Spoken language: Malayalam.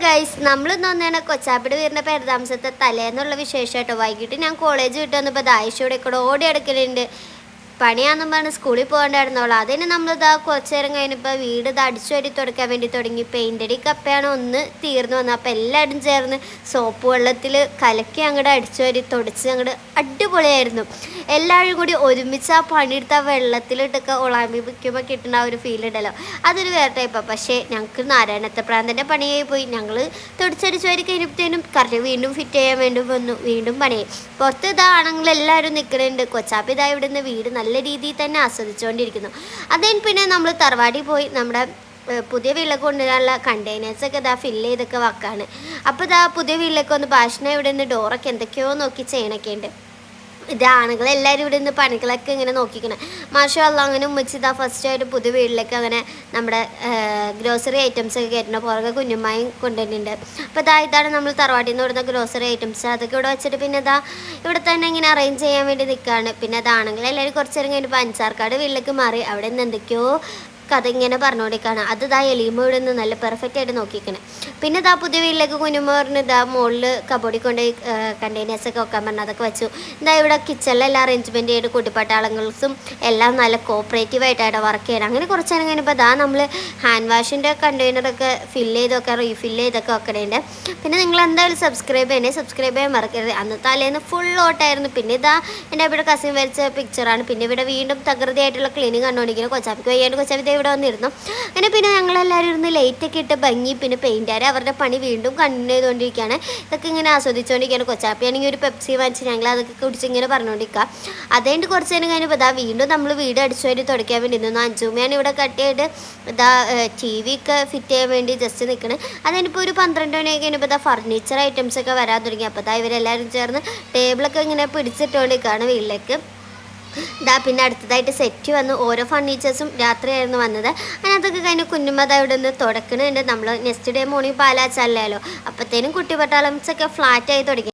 ഗൈസ് നമ്മൾ ഒന്നാണ് കൊച്ചാപ്പിട് വീടിന്റെ പേരതാമസത്തെ തലേന്നുള്ള വിശേഷം കേട്ടോ വൈകിട്ട് ഞാൻ കോളേജ് വിട്ട് വന്നപ്പോൾ ദായിഷയുടെ കൂടെ ഓടി അടക്കലുണ്ട് പണിയാന്നും പറഞ്ഞ് സ്കൂളിൽ പോകണ്ടായിരുന്നോളൂ അതിന് നമ്മളിതാ കുറച്ച് നേരം കഴിഞ്ഞപ്പോൾ വീട് ഇത് അടിച്ചു വരി തുടക്കാൻ വേണ്ടി തുടങ്ങി. പെയിന്റ് അടി കപ്പയാണ് ഒന്ന് തീർന്നു വന്നത് അപ്പോൾ എല്ലാവരും ചേർന്ന് സോപ്പ് വെള്ളത്തിൽ കലക്കി അങ്ങോട്ട് അടിച്ചു വരി തുടച്ച് അങ്ങോട്ട് അടിപൊളിയായിരുന്നു. എല്ലാവരും കൂടി ഒരുമിച്ച് ആ പണിയെടുത്ത് ആ വെള്ളത്തിലിട്ടൊക്കെ ഉളാമ്പി വയ്ക്കുമ്പോൾ കിട്ടുന്ന ആ ഒരു ഫീൽ ഉണ്ടല്ലോ. അതൊരു വേറെ ടൈപ്പാണ് പക്ഷേ ഞങ്ങൾക്ക് നാരായണത്തെ പ്രാന്തന്റെ പണിയായി പോയി. ഞങ്ങൾ തുടച്ചടിച്ച് വരി കഴിഞ്ഞപ്പോഴത്തേനും കറക്റ്റ് വീണ്ടും ഫിറ്റ് ചെയ്യാൻ വേണ്ടി വന്നു. വീണ്ടും പണിയായി. പുറത്ത് ഇതാണെങ്കിൽ എല്ലാവരും നിൽക്കുന്നുണ്ട് കൊച്ചാപ്പി ഇവിടുന്ന് വീട് നല്ല രീതിയിൽ തന്നെ ആസ്വദിച്ചുകൊണ്ടിരിക്കുന്നു. അതിന് പിന്നെ നമ്മൾ തറവാടി പോയി നമ്മുടെ പുതിയ വീട്ടിലേക്ക് കൊണ്ടുവരാനുള്ള കണ്ടെയ്നേഴ്സൊക്കെ ഇതാ ഫില്ല് ചെയ്തൊക്കെ വെക്കാണ്. അപ്പോൾ ഇതാ പുതിയ വീട്ടിലേക്ക് ഒന്ന് ഭാഷണ ഇവിടെ നിന്ന് ഡോറൊക്കെ എന്തൊക്കെയോ നോക്കി ചെയ്യണൊക്കെ ഉണ്ട് ഇത് ആണുങ്ങളെല്ലാവരും ഇവിടെ നിന്ന് പണികളൊക്കെ ഇങ്ങനെ നോക്കിക്കണം. മാഷല്ല അങ്ങനെ ഉമ്മച്ചി ഇതാ ഫസ്റ്റ് ആയിട്ട് പുതിയ വീട്ടിലേക്ക് അങ്ങനെ നമ്മുടെ ഗ്രോസറി ഐറ്റംസ് ഒക്കെ കയറ്റുന്ന പുറകെ കുഞ്ഞുമായും കൊണ്ടുവരുന്നുണ്ട് അപ്പോൾ ഇതാ ഇതാണ് നമ്മൾ തറവാട്ടിൽ നിന്ന് വിടുന്ന ഗ്രോസറി ഐറ്റംസ് അതൊക്കെ ഇവിടെ വെച്ചിട്ട് പിന്നെ ഇതാ ഇവിടെ തന്നെ ഇങ്ങനെ അറേഞ്ച് ചെയ്യാൻ വേണ്ടി നിൽക്കുകയാണ് പിന്നെ അതാണെങ്കിൽ എല്ലാവരും കുറച്ചേരം കഴിഞ്ഞപ്പോൾ അഞ്ചാർക്കാട് വീട്ടിലേക്ക് മാറി. അവിടെ നിന്ന് എന്തൊക്കെയോ കഥ ഇങ്ങനെ പറഞ്ഞുകൊണ്ടിരിക്കുകയാണ് അത് ഇതാ എലിയുമ്പോൾ നിന്ന് നല്ല പെർഫെക്റ്റ് ആയിട്ട് നോക്കിക്കണേ പിന്നെ ഇതാ പുതിയ വീട്ടിലേക്ക് കുഞ്ഞുമ്മ ഇതാ മുകളിൽ കബോഡി കൊണ്ട് കണ്ടെയ്നേഴ്സ് ഒക്കെ വെക്കാൻ പറഞ്ഞു അതൊക്കെ വെച്ചു. ഇതാ ഇവിടെ കിച്ചണിലെ എല്ലാ അറേഞ്ച്മെന്റ് ചെയ്ത് കുട്ടിപ്പട്ടാളങ്ങൾസും എല്ലാം നല്ല കോപ്പറേറ്റീവ് ആയിട്ടാണ് വർക്ക് ചെയ്യണം. അങ്ങനെ കുറച്ച് നേരം കഴിഞ്ഞപ്പോൾ ഇതാ നമ്മൾ ഹാൻഡ് വാഷിന്റെ കണ്ടെയ്നറൊക്കെ ഫില്ല് ചെയ്ത് ചെയ്തൊക്കെ റീഫില്ല് ചെയ്തൊക്കെ വെക്കണേന്റെ പിന്നെ നിങ്ങൾ എന്തായാലും സബ്സ്ക്രൈബ് ചെയ്യണേ സബ്സ്ക്രൈബ് ചെയ്യാൻ മറക്കരുത്. അന്ന് തലേന്ന് ഫുൾ ഓട്ടായിരുന്നു പിന്നെ ഇതാ എന്റെ ഇവിടെ കസിൻ വരച്ച പിക്ചറാണ് പിന്നെ ഇവിടെ വീണ്ടും തകൃതിയായിട്ടുള്ള ക്ലീനിങ് കണ്ടുകൊണ്ടിരിക്കുന്നത് കൊച്ചാപ്പിക്ക് വയ്യാണ്ട് കൊച്ചാപ്പി ഇവിടെ വന്നിരുന്നു. അങ്ങനെ പിന്നെ ഞങ്ങളെല്ലാവരും ഇരുന്ന് ലൈറ്റൊക്കെ ഇട്ട് ഭംഗി പിന്നെ പെയിന്റുകാർ അവരുടെ പണി വീണ്ടും കണ്ടിന്യൂ ചെയ്തുകൊണ്ടിരിക്കുകയാണ് ഇതൊക്കെ ഇങ്ങനെ ആസ്വദിച്ചുകൊണ്ടിരിക്കുകയാണ് കൊച്ചാപ്പിയാണെങ്കിൽ ഒരു പെപ്സി വാങ്ങിച്ച് ഞങ്ങൾ അതൊക്കെ കുടിച്ച് ഇങ്ങനെ പറഞ്ഞുകൊണ്ടിരിക്കുക അതുകൊണ്ട് കുറച്ച് നേരം കഴിഞ്ഞപ്പോൾ ഇതാ വീണ്ടും നമ്മൾ വീട് അടിച്ചു വരി തുടയ്ക്കാൻ വേണ്ടി നിന്നു. അഞ്ചുമയാണ് ഇവിടെ കട്ട് ചെയ്ത് ഇതാ ടി വി ഒക്കെ ഫിറ്റ് ചെയ്യാൻ വേണ്ടി ജസ്റ്റ് നിൽക്കണേ അതിനിപ്പോൾ ഒരു പന്ത്രണ്ട് മണിയൊക്കെ കഴിഞ്ഞപ്പോൾ ഇതാ ഫർണിച്ചർ ഐറ്റംസ് ഒക്കെ വരാൻ തുടങ്ങി. അപ്പോൾ ഇതാ ഇവരെല്ലാവരും ചേർന്ന് ടേബിളൊക്കെ ഇങ്ങനെ പിടിച്ചിട്ടുകൊണ്ടിരിക്കുകയാണ് വീട്ടിലേക്ക്. ഇതാ പിന്നെ അടുത്തതായിട്ട് സെറ്റ് വന്ന്. ഓരോ ഫർണിച്ചേഴ്സും രാത്രിയായിരുന്നു വന്നത്. അതിനകത്തൊക്കെ കഴിഞ്ഞ് കുഞ്ഞുമ്മത ഇവിടെ നിന്ന് തുടക്കണുണ്ട്. നമ്മൾ നെക്സ്റ്റ് ഡേ മോർണിംഗ് പാലാച്ചല്ലോ അപ്പോഴത്തേനും കുട്ടി പട്ടാളംസൊക്കെ ഫ്ലാറ്റായി തുടങ്ങി.